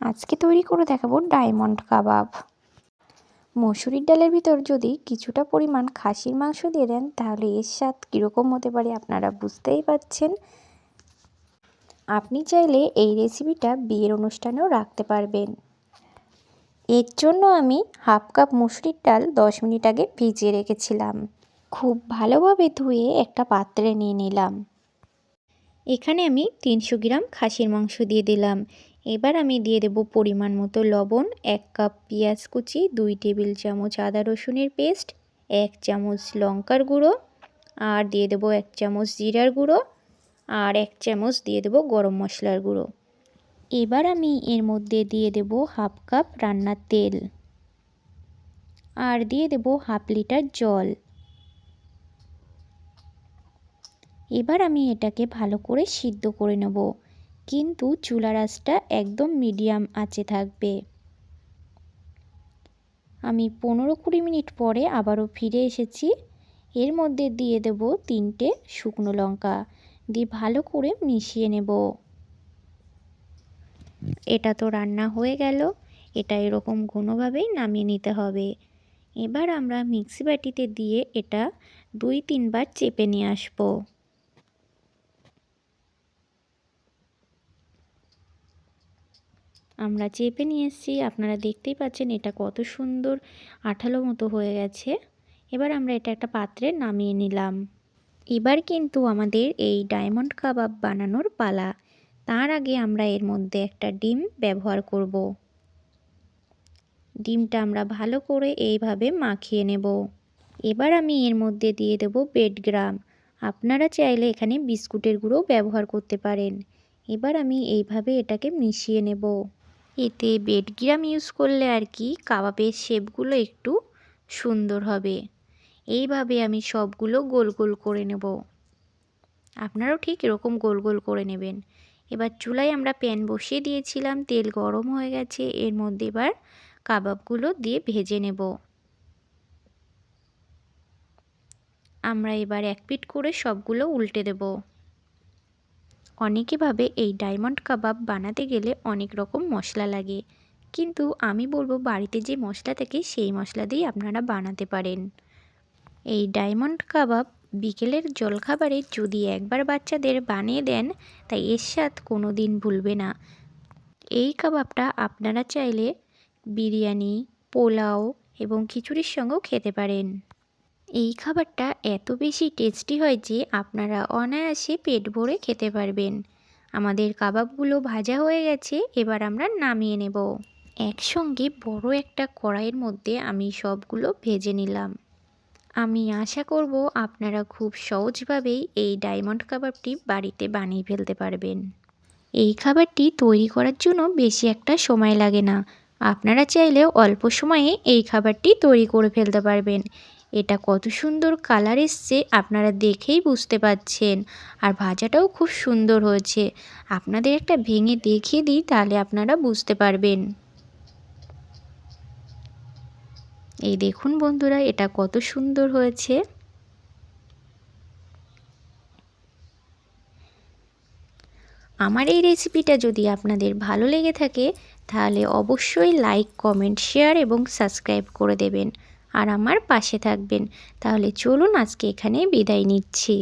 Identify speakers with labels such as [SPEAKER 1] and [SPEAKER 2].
[SPEAKER 1] আজকে তৈরি করে দেখাবো ডায়মন্ড কাবাব। মসুরির ডালের ভিতর যদি কিছুটা পরিমাণ খাসির মাংস দিয়ে দেন, তাহলে এর স্বাদ কীরকম হতে পারে আপনারা বুঝতেই পাচ্ছেন আপনি চাইলে এই রেসিপিটা বিয়ের অনুষ্ঠানেও রাখতে পারবেন। এর জন্য আমি হাফ কাপ মুসুরির ডাল দশ মিনিট আগে ভিজিয়ে রেখেছিলাম। খুব ভালোভাবে ধুয়ে একটা পাত্রে নিয়ে নিলাম। এখানে আমি তিনশো গ্রাম খাসির মাংস দিয়ে দিলাম। এবার আমি দিয়ে দেব পরিমাণ মতো লবণ, এক কাপ পেঁয়াজ কুচি, দুই টেবিল চামচ আদা রসুনের পেস্ট, এক চামচ লঙ্কার গুঁড়ো, আর দিয়ে দেবো এক চামচ জিরার গুঁড়ো, আর এক চামচ দিয়ে দেবো গরম মশলার গুঁড়ো। এবার আমি এর মধ্যে দিয়ে দেব হাফ কাপ রান্নার তেল। আর দিয়ে দেব হাফ লিটার জল। এবার আমি এটাকে ভালো করে সিদ্ধ করে নেব। কিন্তু চুলার আঁচটা একদম মিডিয়াম আঁচে থাকবে। আমি পনেরো কুড়ি মিনিট পরে আবারও ফিরে এসেছি। এর মধ্যে দিয়ে দেব তিনটে শুকনো লঙ্কা। দিয়ে ভালো করে মিশিয়ে নেব। এটা তো রান্না হয়ে গেল। এটা এরকম ঘনভাবেই নামিয়ে নিতে হবে। এবার আমরা মিক্সি বাটিতে দিয়ে এটা দুই তিনবার চেপে নিয়ে আসব। আমরা চেপে নিয়ে এসেছি। আপনারা দেখতেই পাচ্ছেন এটা কত সুন্দর আঠালো মতো হয়ে গেছে। এবার আমরা এটা একটা পাত্রে নামিয়ে নিলাম। এবার কিন্তু আমাদের এই ডায়মন্ড কাবাব বানানোর পালা। তার আগে আমরা এর মধ্যে একটা ডিম ব্যবহার করব। ডিমটা আমরা ভালো করে এইভাবে মাখিয়ে নেব। এবার আমি এর মধ্যে দিয়ে দেব বেডগ্রাম আপনারা চাইলে এখানে বিস্কুটের গুঁড়ো ব্যবহার করতে পারেন। এবার আমি এইভাবে এটাকে মিশিয়ে নেব। এতে বেডগ্রাম ইউজ করলে আর কি কাবাবের শেপগুলো একটু সুন্দর হবে। এইভাবে আমি সবগুলো গোল গোল করে নেব। আপনারাও ঠিক এরকম গোল গোল করে নেবেন। এবার চুলায় আমরা প্যান বসিয়ে দিয়েছিলাম, তেল গরম হয়ে গেছে, এর মধ্যে এবার কাবাবগুলো দিয়ে ভেজে নেব। আমরা এবার এক পিট করে সবগুলো উল্টে দেবো। অনেকে ভাবে এই ডায়মন্ড কাবাব বানাতে গেলে অনেক রকম মশলা লাগে। কিন্তু আমি বলব বাড়িতে যে মশলা থাকে সেই মশলা দিয়েই আপনারা বানাতে পারেন। এই ডায়মন্ড কাবাব বিকেলের জলখাবারে যদি একবার বাচ্চাদের বানিয়ে দেন, তাই এর স্বাদ কোনো দিন ভুলবে না। এই কাবাবটা আপনারা চাইলে বিরিয়ানি, পোলাও এবং খিচুড়ির সঙ্গেও খেতে পারেন। এই খাবারটা এত বেশি টেস্টি হয় যে আপনারা অনায়াসে পেট ভরে খেতে পারবেন। আমাদের কাবাবগুলো ভাজা হয়ে গেছে, এবার আমরা নামিয়ে নেব। একসঙ্গে বড় একটা কড়াইয়ের মধ্যে আমি সবগুলো ভেজে নিলাম। আমি আশা করব আপনারা খুব সহজভাবেই এই ডায়মন্ড কাবাবটি বাড়িতে বানিয়ে ফেলতে পারবেন। এই খাবারটি তৈরি করার জন্য বেশি একটা সময় লাগে না। আপনারা চাইলেও অল্প সময়ে এই খাবারটি তৈরি করে ফেলতে পারবেন। এটা কত সুন্দর কালার এসছে, আপনারা দেখেই বুঝতে পাচ্ছেন আর ভাজাটাও খুব সুন্দর হয়েছে। আপনাদের একটা ভেঙে দেখিয়ে দিই, তাহলে আপনারা বুঝতে পারবেন। এই দেখুন বন্ধুরা, এটা কত সুন্দর হয়েছে। আমার এই রেসিপিটা যদি আপনাদের ভালো লেগে থাকে, তাহলে অবশ্যই লাইক, কমেন্ট, শেয়ার এবং সাবস্ক্রাইব করে দেবেন। আর আমার পাশে থাকবেন। তাহলে চলুন আজকে এখানে বিদায় নিচ্ছি।